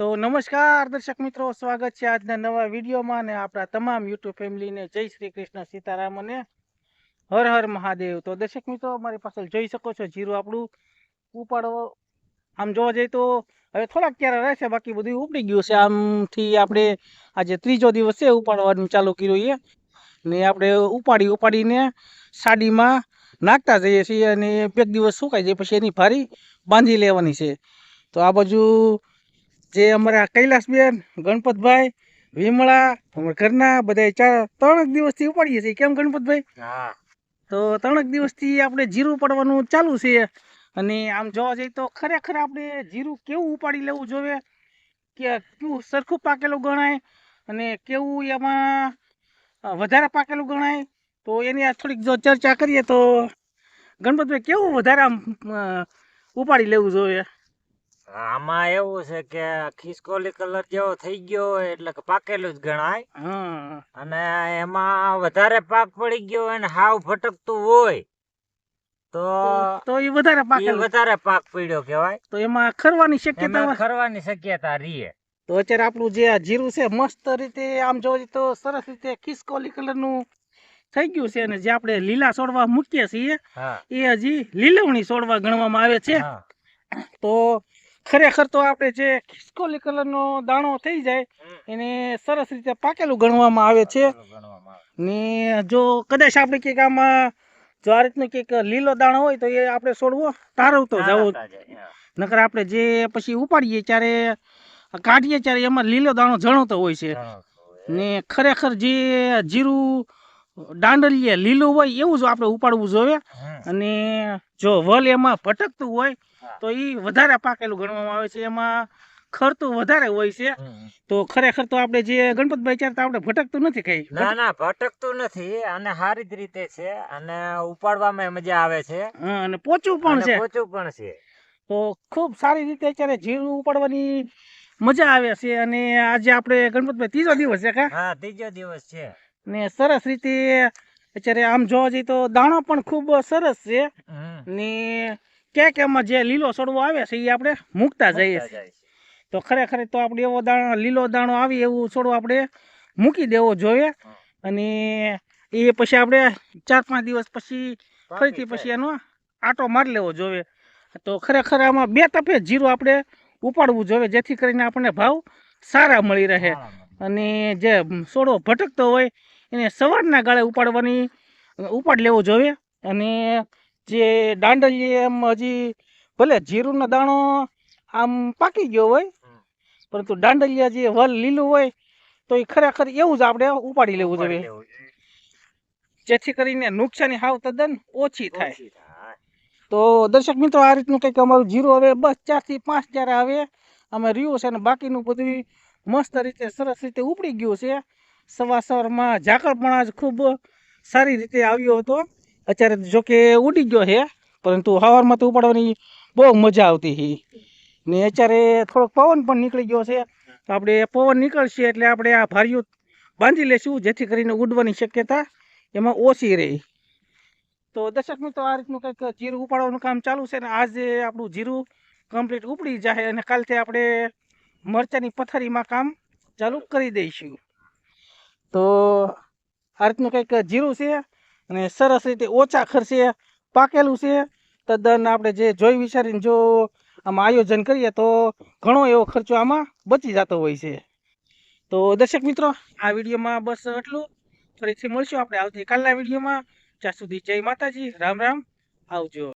તો નમસ્કાર દર્શક મિત્રો, સ્વાગત છે આજના નવા વિડીયોમાં અને આપણા તમામ યુટ્યુબ ફેમિલીને જય શ્રી કૃષ્ણ સીતારામ અને હર હર મહાદેવ. તો દર્શક મિત્રો મારી પાસે જોઈ શકો છો જીરું આપણું ઉપાડો આમ જોવા જઈએ તો હવે થોડાક ક્યારે રહેશે, બાકી બધું ઉપડી ગયું છે. આમથી આપણે આજે ત્રીજો દિવસ છે ઉપાડવાનું ચાલુ કર્યું છે. ને આપણે ઉપાડી ઉપાડીને સાડીમાં નાખતા જઈએ છીએ અને બે દિવસ સુકાઈ જાય, પછી એની ભારી બાંધી લેવાની છે. તો આ બાજુ જે અમારા કૈલાસબેન ગણપતભાઈ વિમળા અમારા ઘરના બધા ચાર ત્રણ દિવસથી ઉપાડીએ છીએ. કેમ ગણપતભાઈ? હા. તો ત્રણ દિવસથી આપણે જીરું પડવાનું ચાલુ છે. અને આમ જોવા જઈએ તો ખરેખર આપણે જીરું કેવું ઉપાડી લેવું જોઈએ? કે કેવું સરખું પાકેલું ગણાય? અને કેવું એમાં વધારે પાકેલું ગણાય? તો એની આ થોડીક જો ચર્ચા કરીએ તો ગણપતભાઈ કેવું વધારે આમ ઉપાડી લેવું જોઈએ? આમાં એવું છે કે ખિસકોલી કલર જેવો થઈ ગયો હોય એટલે કે પાકેલું જ ગણાય. અને એમાં વધારે પાક પડી ગયો હોય ને હાવ ફટકતું હોય તો તો- એ વધારે પાક વધારે પાક પડ્યો કહેવાય. તો એમાં ખરવાની શક્યતા ખરવાની શક્યતા રીએ. તો અત્યારે આપણું જે આ જીરું છે મસ્ત રીતે આમ જોવા તો સરસ રીતે ખિસકોલી કલરનું થઈ ગયું છે અને જે આપણે લીલા છોડવા મૂકીએ છીએ એ હજી લીલવણી છોડવા ગણવામાં આવે છે. તો ખરેખર તો આપણે જે ખિસકોલી કલરનો દાણો થઈ જાય એને સરસ રીતે પાકેલું ગણવામાં આવે છે. ને જો કદાચ આપણે કંઈક આમાં જો આ રીતનો કંઈક લીલો દાણો હોય તો એ આપણે છોડવો તારવતો જવો. નકર આપણે જે પછી ઉપાડીએ ત્યારે કાઢીએ ત્યારે એમાં લીલો દાણો જણોતો હોય છે. ને ખરેખર જે જીરું દાંડલીએ લીલું હોય એવું જ આપણે ઉપાડવું જોઈએ. અને જો વલ એમાં ભટકતું હોય તો એ વધારે પાકેલું ગણવામાં આવે છે. એમાં ખરતું વધારે હોય છે. તો ખરેખર તો આપણે જે ગણપતભાઈ ચાર તો આપણે ભટકતું નથી કઈ. ના ના ભટકતું નથી અને સારી જ રીતે છે અને ઉપાડવામાં મજા આવે છે. અને પોચું પણ છે. પોચું પણ છે. તો ખૂબ સારી રીતે અત્યારે જીરું ઉપાડવાની મજા આવે છે. અને આજે આપણે ગણપતભાઈ ત્રીજો દિવસ છે કા? હા ત્રીજો દિવસ છે. ને સરસ રીતે અત્યારે આમ જોવા જઈએ તો દાણો પણ ખૂબ સરસ છે. ને ક્યાંક એમાં જે લીલો સડવો આવે છે એ આપણે મૂકતા જઈએ છીએ. તો ખરેખર તો આપણે એવો દાણો લીલો દાણો આવી એવું છોડવો આપણે મૂકી દેવો જોઈએ. અને એ પછી આપણે ચાર પાંચ દિવસ પછી ફરીથી પછી એનો આટો મારી લેવો જોઈએ. તો ખરેખર આમાં બે તપે જીરું આપણે ઉપાડવું જોઈએ જેથી કરીને આપણને ભાવ સારા મળી રહે. અને જે સોડો ભટકતો હોય એને સવારના ગાળે ઉપાડવાની ઉપાડ લેવો જોઈએ. અને જે દાંડલી એમ હજી ભલે જીરુંનો દાણો આમ પાકી ગયો હોય પરંતુ દાંડલિયા જે વલ લીલું હોય તો એ ખરેખર એવું જ આપણે ઉપાડી લેવું જોઈએ. જેથી કરીને નુકસાની હાવ તદ્દન ઓછી થાય ઓછી થાય. તો દર્શક મિત્રો આ રીતનું કંઈક અમારું જીરું હવે બસ ચારથી પાંચ જ્યારે આવે અમે રહ્યું છે અને બાકીનું બધું મસ્ત રીતે સરસ રીતે ઉપડી ગયું છે. સવાર સવારમાં ઝાકળ પણ આજ ખૂબ સારી રીતે આવ્યો હતો. અત્યારે જોકે ઉડી ગયો છે, પરંતુ સવારમાં તો ઉપાડવાની બહુ મજા આવતી હતી. ને અત્યારે થોડોક પવન પણ નીકળી ગયો છે. તો આપણે પવન નીકળશે એટલે આપણે આ ભારિયું બાંધી લેશું, જેથી કરીને ઉડવાની શક્યતા એમાં ઓછી રહી. તો દર્શક મિત્રો, આ રીતનું કંઈક જીરું ઉપાડવાનું કામ ચાલુ છે ને આજે આપણું જીરું કમ્પ્લીટ ઉપડી જાય અને કાલથી આપણે મરચાની પથારીમાં કામ ચાલુ કરી દઈશું. તો આ રીતનું કંઈક જીરું છે અને સરસ રીતે ઓછા ખર્ચે પાકેલું છે. તદ્દન આપણે જે જોઈ વિચારીને જો આમાં આયોજન કરીએ તો ઘણો એવો ખર્ચો આમાં બચી જતો હોય છે. તો દર્શક મિત્રો, આ વિડીયોમાં બસ એટલું ફરીથી મળશું આપણે આવતીકાલના વિડીયોમાં. ત્યાં સુધી જય માતાજી, રામ રામ. આવજો.